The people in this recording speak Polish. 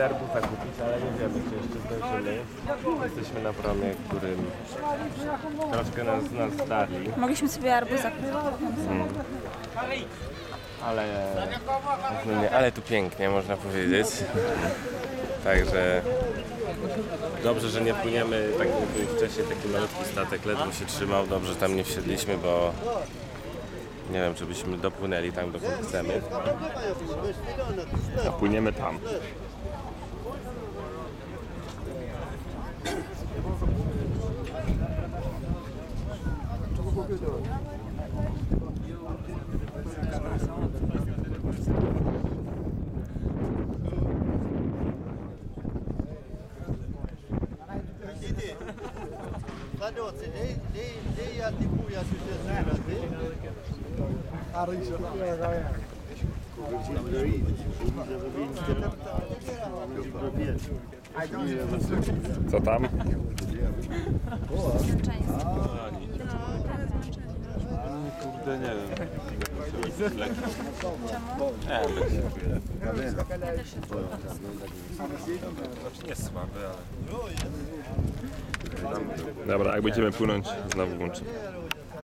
Serbów zakupić, ale nie wiemy, czy jeszcze zdążymy. Jesteśmy na promie, którym troszkę nas, nas dali, Mogliśmy sobie arbuza kupić. ale, no ale tu pięknie, można powiedzieć. Także dobrze, że nie płyniemy tak jak był wcześniej taki malutki statek, ledwo się trzymał, dobrze że tam nie wsiedliśmy, bo nie wiem, czy byśmy dopłynęli tam, dokąd chcemy. A płyniemy tam. Hallå, det, det, det är alltid Bujas uteslutet. Arrisa. Что там? Kurde, nie wiem. Znaczy nie słaby, ale... Dobra, jak będziemy płynąć, znowu włączymy.